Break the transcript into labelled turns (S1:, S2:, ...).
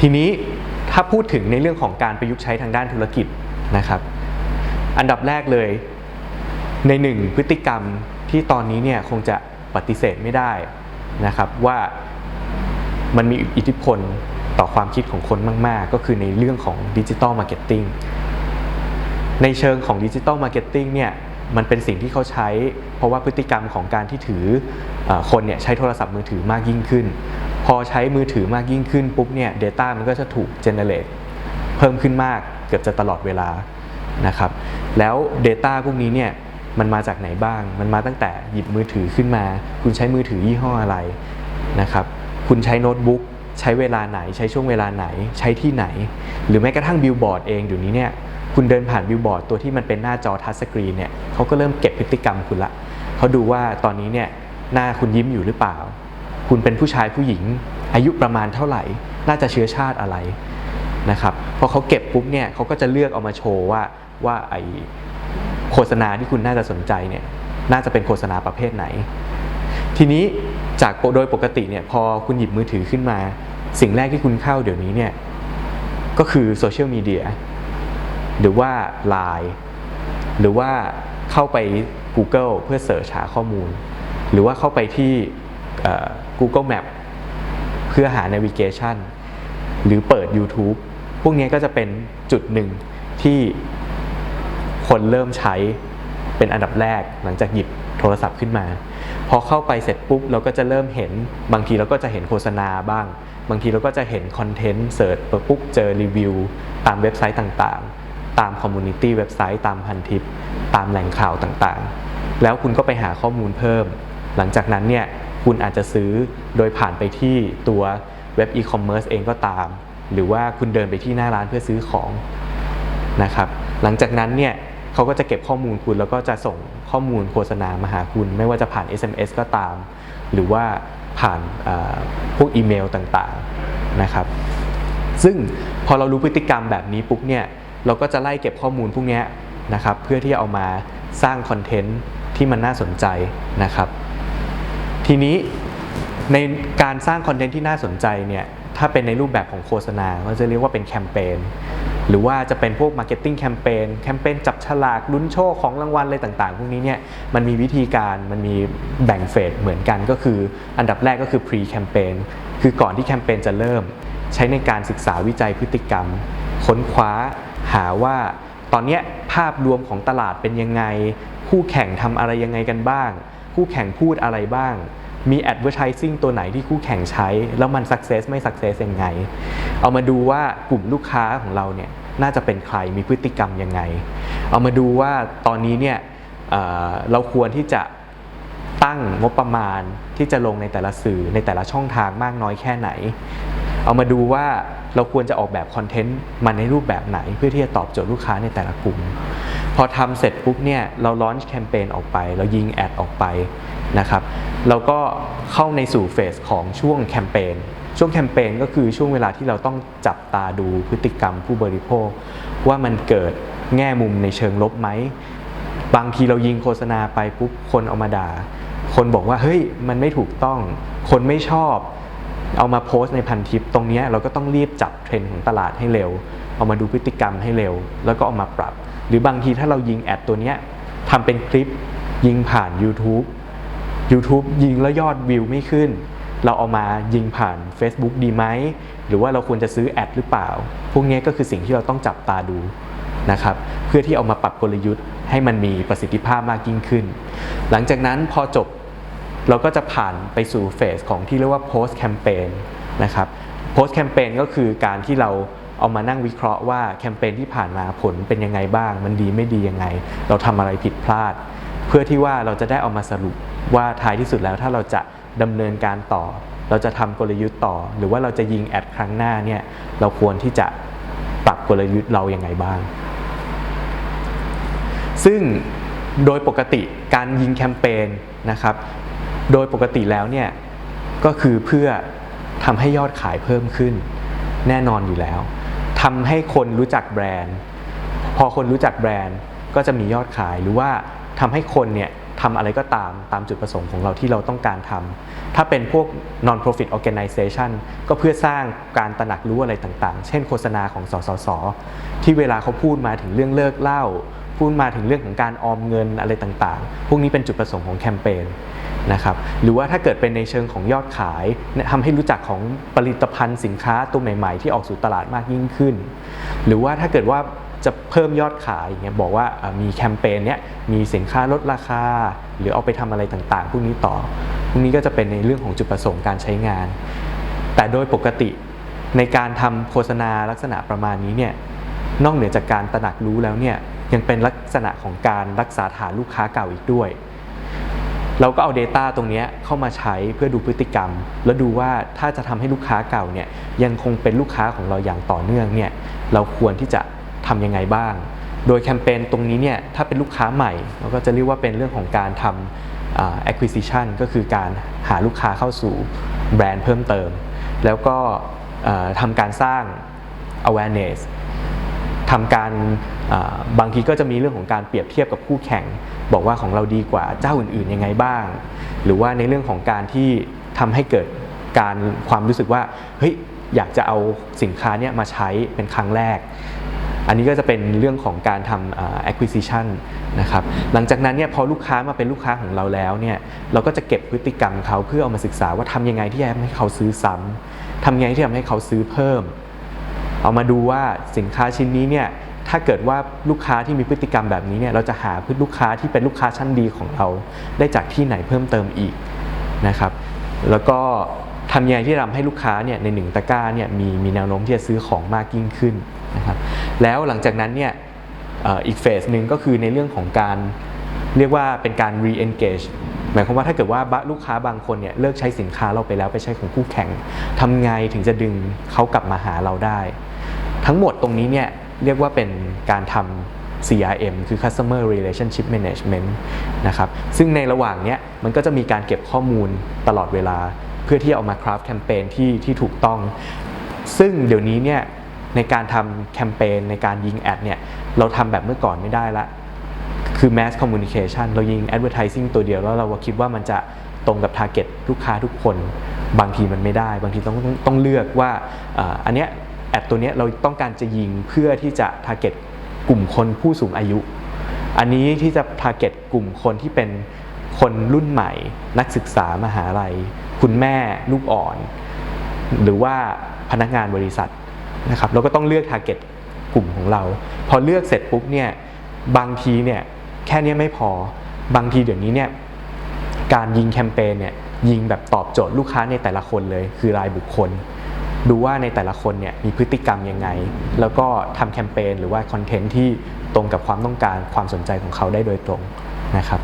S1: ทีนี้ถ้าพูดถึงในเรื่องของการประยุกต์ใช้ทางด้านธุรกิจนะครับ อันดับแรกเลยในหนึ่งพฤติกรรมที่ตอนนี้เนี่ยคงจะปฏิเสธไม่ได้นะครับว่ามันมีอิทธิพลต่อความคิดของคนมาก ๆ ก็คือในเรื่องของดิจิ t a ลมาร์เก็ตติ้งในเชิงของดิจิ t a ลมาร์เก็ตติ้งเนี่ยมันเป็นสิ่งที่เขาใช้ เพราะว่าพฤติกรรมของการที่ถืออคนเนี่ยใช้โทรศัพท์มือถือมากยิ่งขึ้น พอใช้มือถือมากยิ่งขึ้นปุ๊บเนี่ย Data มันก็จะถูก generate เพิ่มขึ้นมากเกือบจะตลอดเวลานะครับ แล้ว Data พวกนี้เนี่ยมันมาจากไหนบ้าง มันมาตั้งแต่หยิบมือถือขึ้นมา คุณใช้มือถือยี่ห้ออะไรนะครับ คุณใช้โน้ตบุ๊กใช้เวลาไหน ใช้ช่วงเวลาไหน ใช้ที่ไหน หรือแม้กระทั่งบิลบอร์ดเองเดี๋ยวนี้เนี่ยคุณเดินผ่านบิลบอร์ดตัวที่มันเป็นหน้าจอทัชสกรีนเนี่ยเขาก็เริ่มเก็บพฤติกรรมคุณละเขาดูว่าตอนนี้เนี่ยหน้าคุณยิ้มอยู่หรือเปล่า คุณเป็นผู้ชายผู้หญิง อายุประมาณเท่าไหร่ น่าจะเชื้อชาติอะไรนะครับพอเขาเก็บปุ๊บเนี่ยเขาก็จะเลือกเอามาโชว์ว่าว่าไอโฆษณาที่คุณน่าจะสนใจเนี่ยน่าจะเป็นโฆษณาประเภทไหน ทีนี้จากโดยปกติเนี่ยพอคุณหยิบมือถือขึ้นมา สิ่งแรกที่คุณเข้าเดี๋ยวนี้เนี่ยก็คือโซเชียลมีเดียหรือว่า Line หรือว่าเข้าไป Google เพื่อเสิร์ชหาข้อมูล หรือว่าเข้าไปที่ Google Map เพื่อหา navigation หรือเปิด YouTube พวกนี้ก็จะเป็นจุดหนึ่งที่คนเริ่มใช้เป็นอันดับแรกหลังจากหยิบโทรศัพท์ขึ้นมา พอเข้าไปเสร็จปุ๊บ เราก็จะเริ่มเห็นบางทีเราก็จะเห็นโฆษณาบ้าง บางทีเราก็จะเห็นคอนเทนต์เสิร์ชปุ๊บเจอรีวิว ตามเว็บไซต์ต่างๆ ตามคอมมูนิตี้เว็บไซต์ตามพันทิป ตามแหล่งข่าวต่างๆ แล้วคุณก็ไปหาข้อมูลเพิ่ม หลังจากนั้นเนี่ย คุณอาจจะซื้อโดยผ่านไปที่ตัวเว็บอีคอมเมิร์ซเองก็ตาม หรือว่าคุณเดินไปที่หน้าร้านเพื่อซื้อของนะครับหลังจากนั้นเนี่ยเขาก็จะเก็บข้อมูลคุณแล้วก็จะส่งข้อมูลโฆษณามาหาคุณ ไม่ว่าจะผ่าน SMS ก็ตาม หรือว่าผ่านพวกอีเมลต่างๆนะครับซึ่งพอเรารู้พฤติกรรมแบบนี้ปุ๊บเนี่ยเราก็จะไล่เก็บข้อมูลพวกนี้นะครับเพื่อที่จะเอามาสร้างคอนเทนต์ที่มันน่าสนใจนะครับ ทีนี้ในการสร้างคอนเทนต์ที่น่าสนใจเนี่ยถ้าเป็นในรูปแบบของโฆษณาก็จะเรียกว่าเป็นแคมเปญหรือว่าจะเป็นพวกมาร์เก็ตติ้งแคมเปญแคมเปญจับฉลากลุ้นโชคของรางวัลอะไรต่างๆ พวกนี้เนี่ยมันมีวิธีการมันมีแบ่งเฟสเหมือนกันก็คือ อันดับแรกก็คือ pre แคมเปญคือก่อนที่แคมเปญจะเริ่ม ใช้ในการศึกษาวิจัยพฤติกรรม ค้นคว้าหาว่าตอนนี้ภาพรวมของตลาดเป็นยังไง คู่แข่งทำอะไรยังไงกันบ้าง คู่แข่งพูดอะไรบ้าง มี advertising ตัวไหนที่คู่แข่งใช้ แล้วมัน success ไม่ success ยังไง เอามาดูว่ากลุ่มลูกค้าของเราเนี่ยน่าจะเป็นใครมีพฤติกรรมยังไง เอามาดูว่าตอนนี้เนี่ยเเราควรที่จะตั้งงบประมาณที่จะลงในแต่ละสื่อในแต่ละช่องทางมากน้อยแค่ไหน เอามาดูว่าเราควรจะออกแบบคอนเทนต์มันในรูปแบบไหน เพื่อที่จะตอบโจทย์ลูกค้าในแต่ละกลุ่ม พอทำเสร็จปุ๊บเนี่ยเราลอนช์แคมเปญออกไป เรายิงแอดออกไปนะครับเราก็เข้าในสู่เฟสของช่วงแคมเปญช่วงแคมเปญก็คือช่วงเวลาที่เราต้องจับตาดูพฤติกรรมผู้บริโภค ว่ามันเกิดแง่มุมในเชิงลบไหม บางทีเรายิงโฆษณาไปปุ๊บคนเอามาด่า คนบอกว่าเฮ้ยมันไม่ถูกต้อง คนไม่ชอบ เอามาโพสต์ในพันทิป ตรงนี้เราก็ต้องรีบจับเทรนด์ของตลาดให้เร็ว เอามาดูพฤติกรรมให้เร็ว แล้วก็เอามาปรับ หรือบางทีถ้าเรายิงแอดตัวเนี้ยทำเป็นคลิปยิงผ่าน YouTube YouTube ยิงแล้วยอดวิวไม่ขึ้น เราเอามายิงผ่าน Facebook ดีไหม หรือว่าเราควรจะซื้อแอดหรือเปล่า พวกนี้ก็คือสิ่งที่เราต้องจับตาดูนะครับเพื่อที่เอามาปรับกลยุทธ์ให้มันมีประสิทธิภาพมากยิ่งขึ้น หลังจากนั้นพอจบเราก็จะผ่านไปสู่เฟสของที่เรียกว่า post campaign นะครับ post campaign ก็คือการที่เรา เอามานั่งวิเคราะห์ว่าแคมเปญที่ผ่านมาผลเป็นยังไงบ้าง มันดีไม่ดียังไง เราทำอะไรผิดพลาด เพื่อที่ว่าเราจะได้เอามาสรุปว่าท้ายที่สุดแล้วถ้าเราจะดำเนินการต่อ เราจะทำกลยุทธ์ต่อ หรือว่าเราจะยิงแอดครั้งหน้าเนี่ยเราควรที่จะปรับกลยุทธ์เราอย่างไงบ้าง ซึ่งโดยปกติการยิงแคมเปญนะครับ โดยปกติแล้วเนี่ยก็คือเพื่อทำให้ยอดขายเพิ่มขึ้นแน่นอนอยู่แล้ว ทำให้คนรู้จักแบรนด์ พอคนรู้จักแบรนด์ก็จะมียอดขายหรือว่าทำให้คนเนี่ยทำอะไรก็ตามตามจุดประสงค์ของเราที่เราต้องการทำถ้าเป็นพวก non-profit organization ก็เพื่อสร้างการตระหนักรู้อะไรต่างๆ เช่นโฆษณาของสสส ที่เวลาเขาพูดมาถึงเรื่องเลิกเหล้าพูดมาถึงเรื่องของการออมเงินอะไรต่างๆ พวกนี้เป็นจุดประสงค์ของแคมเปญ นะครับหรือว่าถ้าเกิดเป็นในเชิงของยอดขายทำให้รู้จักของผลิตภัณฑ์สินค้าตัวใหม่ ๆ ที่ออกสู่ตลาดมากยิ่งขึ้น หรือว่าถ้าเกิดว่าจะเพิ่มยอดขายอย่างเงี้ยบอกว่ามีแคมเปญเนี้ยมีสินค้าลดราคา หรือเอาไปทำอะไรต่างๆ พวกนี้ต่อ พวกนี้ก็จะเป็นในเรื่องของจุดประสงค์การใช้งาน แต่โดยปกติในการทำโฆษณาลักษณะประมาณนี้เนี่ยนอกเหนือจากการตระหนักรู้แล้วเนี่ยยังเป็นลักษณะของการรักษาฐานลูกค้าเก่าอีกด้วย เราก็เอา Data ตรงนี้เข้ามาใช้เพื่อดูพฤติกรรม แล้วดูว่าถ้าจะทำให้ลูกค้าเก่าเนี่ยยังคงเป็นลูกค้าของเราอย่างต่อเนื่องเนี่ยเราควรที่จะทำยังไงบ้าง โดยแคมเปญตรงนี้เนี่ยถ้าเป็นลูกค้าใหม่เราก็จะเรียกว่าเป็นเรื่องของการทำอ่า acquisition ก็คือการหาลูกค้าเข้าสู่แบรนด์เพิ่มเติม แล้วก็ทำการสร้าง awareness ทำการบางทีก็จะมีเรื่องของการเปรียบเทียบกับคู่แข่ง บอกว่าของเราดีกว่าเจ้าอื่นๆยังไงบ้าง หรือว่าในเรื่องของการที่ทำให้เกิดการความรู้สึกว่าเฮ้ยอยากจะเอาสินค้าเนี่ยมาใช้เป็นครั้งแรก อันนี้ก็จะเป็นเรื่องของการทำอ่า acquisition นะครับ หลังจากนั้นเนี่ยพอลูกค้ามาเป็นลูกค้าของเราแล้วเนี่ยเราก็จะเก็บพฤติกรรมเขาเพื่อเอามาศึกษาว่าทำยังไงที่จะทำให้เขาซื้อซ้ำทำยังไงที่จะทำให้เขาซื้อเพิ่ม เอามาดูว่าสินค้าชิ้นนี้เนี่ยถ้าเกิดว่าลูกค้าที่มีพฤติกรรมแบบนี้เนี่ยเราจะหาพฤติลูกค้าที่เป็นลูกค้าชั้นดีของเรา ได้จากที่ไหนเพิ่มเติมอีกนะครับ แล้วก็ทำยังไงที่ทำให้ลูกค้าเนี่ยในหนึ่งตะกร้าเนี่ยมีมีแนวโน้มที่จะซื้อของมากยิ่งขึ้นนะครับแล้วหลังจากนั้นเนี่ยอีกเฟสหนึ่งก็คือในเรื่องของการเรียกว่าเป็นการ re-engage หมายความว่าถ้าเกิดว่าลูกค้าบางคนเนี่ยเลิกใช้สินค้าเราไปแล้วไปใช้ของคู่แข่งทำไงถึงจะดึงเขากลับมาหาเราได้ ทั้งหมดตรงนี้เนี่ยเรียกว่าเป็นการทำ CRM คือ Customer Relationship Management นะครับ ซึ่งในระหว่างเนี้ยมันก็จะมีการเก็บข้อมูลตลอดเวลา เพื่อที่เอามาคราฟแคมเปญที่ที่ถูกต้อง ซึ่งเดี๋ยวนี้เนี่ยในการทำแคมเปญในการยิงแอดเนี่ยเราทำแบบเมื่อก่อนไม่ได้ละ คือ mass communication เรายิง advertising ตัวเดียวแล้วเราก็คิดว่ามันจะตรงกับ target ลูกค้าทุกคน บางทีมันไม่ได้ บางทีต้องต้องเลือกว่าอ่าอันเนี้ยแอดตัวเนี้ยเราต้องการจะยิงเพื่อที่จะ target กลุ่มคนผู้สูงอายุ อันนี้ที่จะ target กลุ่มคนที่เป็นคนรุ่นใหม่ นักศึกษามหาลัย คุณแม่ลูกอ่อน หรือว่าพนักงานบริษัทนะครับเราก็ต้องเลือก target กลุ่มของเรา พอเลือกเสร็จปุ๊บเนี่ยบางทีเนี่ย แค่เนี้ยไม่พอบางทีเดี๋ยวนี้เนี่ยการยิงแคมเปญเนี่ยยิงแบบตอบโจทย์ลูกค้าในแต่ละคนเลย คือรายบุคคล ดูว่าในแต่ละคนเนี่ยมีพฤติกรรมยังไง แล้วก็ทำแคมเปญหรือว่าคอนเทนต์ที่ตรงกับความต้องการความสนใจของเขาได้โดยตรงนะครับ